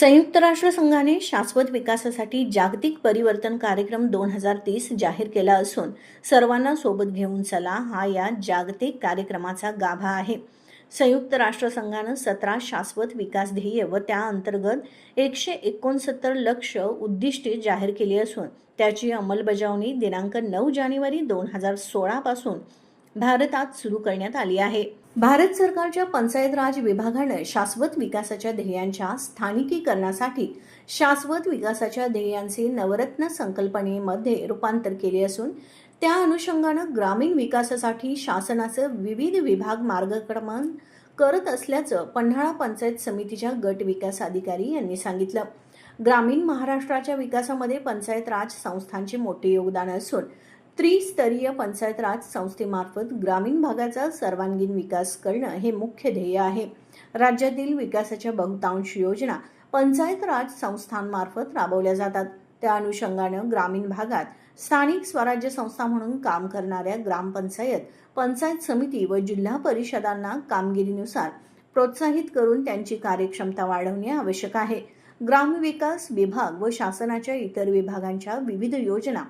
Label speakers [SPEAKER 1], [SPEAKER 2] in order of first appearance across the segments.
[SPEAKER 1] संयुक्त राष्ट्र संघाने शाश्वत विकासासाठी जागतिक परिवर्तन कार्यक्रम दोन हजार तीस जाहीर केला असून सर्वांना सोबत घेऊन चला हा या जागतिक कार्यक्रमाचा गाभा आहे. संयुक्त राष्ट्र संघानं सतरा शाश्वत विकास ध्येय व त्या अंतर्गत एकशे एकोणसत्तर लक्ष उद्दिष्टे जाहीर केली असून त्याची अंमलबजावणी दिनांक नऊ जानेवारी दोन हजार सोळापासून भारतात सुरू करण्यात आली आहे. भारत सरकारच्या पंचायत राज विभागानं शाश्वत विकासाच्या ध्येयांच्या स्थानिकीकरणासाठी शाश्वत विकासाच्या ध्येयांचे नवरत्न संकल्पनेमध्ये रूपांतर केले असून त्या अनुषंगानं ग्रामीण विकासासाठी शासनाचं विविध विभाग मार्गक्रमण करत असल्याचं पन्हाळा पंचायत समितीच्या गट विकास अधिकारी यांनी सांगितलं. ग्रामीण महाराष्ट्राच्या विकासामध्ये पंचायत राज संस्थांचे मोठे योगदान असून त्रिस्तरीय पंचायत राज संस्थेमार्फत ग्रामीण भागाचा सर्वांगीण विकास करणं हे मुख्य ध्येय आहे. राज्यातील विकासाच्या बहुतांश योजना पंचायत राज संस्थांमार्फत राबवल्या जातात. त्या अनुषंगानं ग्रामीण भागात स्थानिक स्वराज्य संस्था म्हणून काम करणाऱ्या ग्रामपंचायत पंचायत समिती व जिल्हा परिषदांना कामगिरीनुसार प्रोत्साहित करून त्यांची कार्यक्षमता वाढवणे आवश्यक आहे. ग्रामविकास विभाग व शासनाच्या इतर विभागांच्या विविध योजना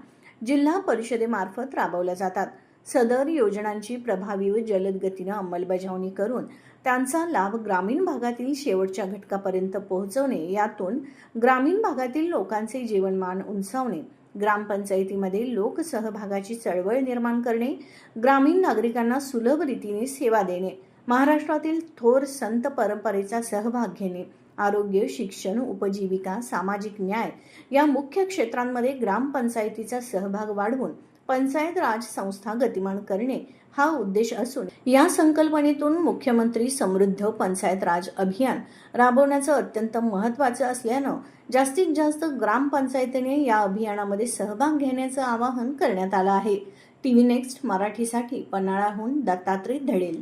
[SPEAKER 1] जिल्हा परिषदेमार्फत राबवल्या जातात. सदर योजनांची प्रभावी व जलद गतीनं अंमलबजावणी करून त्यांचा लाभ ग्रामीण भागातील शेवटच्या घटकापर्यंत पोहोचवणे यातून ग्रामीण भागातील लोकांचे जीवनमान उंचावणे ग्रामपंचायतीमध्ये लोकसहभागाची चळवळ निर्माण करणे ग्रामीण नागरिकांना सुलभ रीतीने सेवा देणे महाराष्ट्रातील थोर संत परंपरेचा सहभाग घेणे आरोग्य शिक्षण उपजीविका सामाजिक न्याय या मुख्य क्षेत्रांमध्ये ग्रामपंचायतीचा सहभाग वाढवून पंचायत राज संस्था गतिमान करणे हा उद्देश असून या संकल्पनेतून मुख्यमंत्री समृद्ध पंचायत राज अभियान राबवण्याचं अत्यंत महत्त्वाचं असल्यानं जास्तीत जास्त ग्रामपंचायतीने या अभियानामध्ये सहभाग घेण्याचं आवाहन करण्यात आलं आहे. टीव्ही नेक्स्ट मराठीसाठी पन्हाळाहून दत्तात्रय धडेल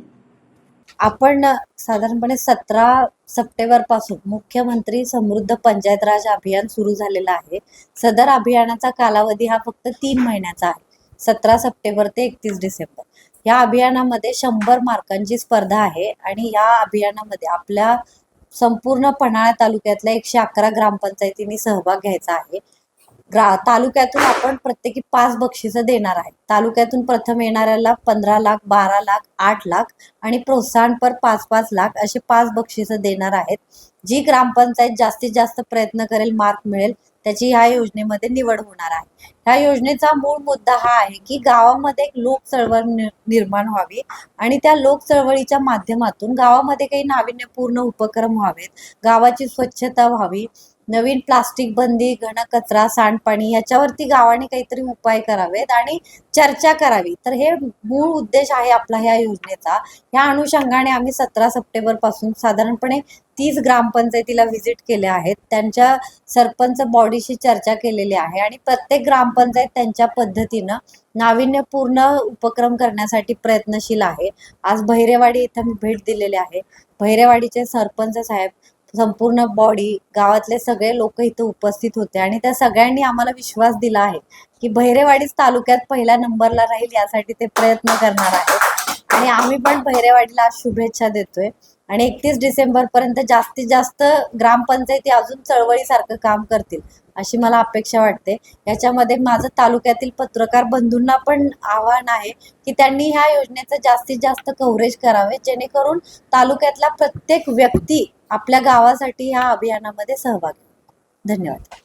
[SPEAKER 2] आपण साधारणपणे सतरा सप्टेंबरपासून मुख्यमंत्री समृद्ध पंचायत राज अभियान सुरू झालेलं आहे. सदर अभियानाचा कालावधी हा फक्त तीन महिन्याचा आहे. सतरा सप्टेंबर ते एकतीस डिसेंबर. या अभियानामध्ये शंभर मार्कांची स्पर्धा आहे आणि या अभियानामध्ये आपल्या संपूर्ण पन्हाळा तालुक्यातल्या एकशे अकरा ग्रामपंचायतींनी सहभाग घ्यायचा आहे. ग्रा तालुक्यातून आपण प्रत्येकी पाच बक्षिसं देणार आहे तालुक्यातून प्रथम येणाऱ्याला पंधरा लाख बारा लाख आठ लाख आणि प्रोत्साहनपर पाच पाच लाख असे पाच बक्षिसं देणार आहेत. जी ग्रामपंचायत जास्तीत जास्त प्रयत्न करेल मार्क मिळेल त्याची ह्या योजनेमध्ये निवड होणार आहे. ह्या योजनेचा मूळ मुद्दा हा आहे की गावामध्ये एक लोक चळवळ निर्माण व्हावी आणि त्या लोक चळवळीच्या माध्यमातून गावामध्ये काही नाविन्यपूर्ण उपक्रम व्हावेत. गावाची स्वच्छता व्हावी नवीन प्लास्टिक बंदी घन कचरा सांडपाणी याच्यावरती गावाने काहीतरी उपाय करावेत आणि चर्चा करावी. तर हे मूळ उद्देश आहे आपला ह्या योजनेचा. ह्या अनुषंगाने आम्ही सतरा सप्टेंबरपासून साधारणपणे तीस ग्रामपंचायतीला व्हिजिट केले आहेत. त्यांच्या सरपंच बॉडीशी चर्चा केलेली आहे आणि प्रत्येक ग्रामपंचायत त्यांच्या पद्धतीनं नाविन्यपूर्ण उपक्रम करण्यासाठी प्रयत्नशील आहे. आज बहिरेवाडी इथं मी भेट दिलेली आहे. बहिरेवाडीचे सरपंच साहेब संपूर्ण बॉडी गावातले सगळे लोक इथे उपस्थित होते आणि त्या सगळ्यांनी आम्हाला विश्वास दिला आहे की बहिरेवाडीच तालुक्यात पहिल्या नंबरला राहील यासाठी ते प्रयत्न करणार आहेत. आणि आम्ही पण बहिरेवाडीला शुभेच्छा देतोय. आणि एकतीस डिसेंबर पर्यंत जास्तीत जास्त ग्रामपंचायती अजून चळवळीसारखं काम करतील अशी मला अपेक्षा वाटते. याच्यामध्ये माझं तालुक्यातील पत्रकार बंधूंना पण आव्हान आहे की त्यांनी ह्या योजनेचं जास्तीत जास्त कव्हरेज करावे जेणेकरून तालुक्यातला प्रत्येक व्यक्ती आपल्या गावासाठी ह्या अभियानामध्ये सहभागी धन्यवाद.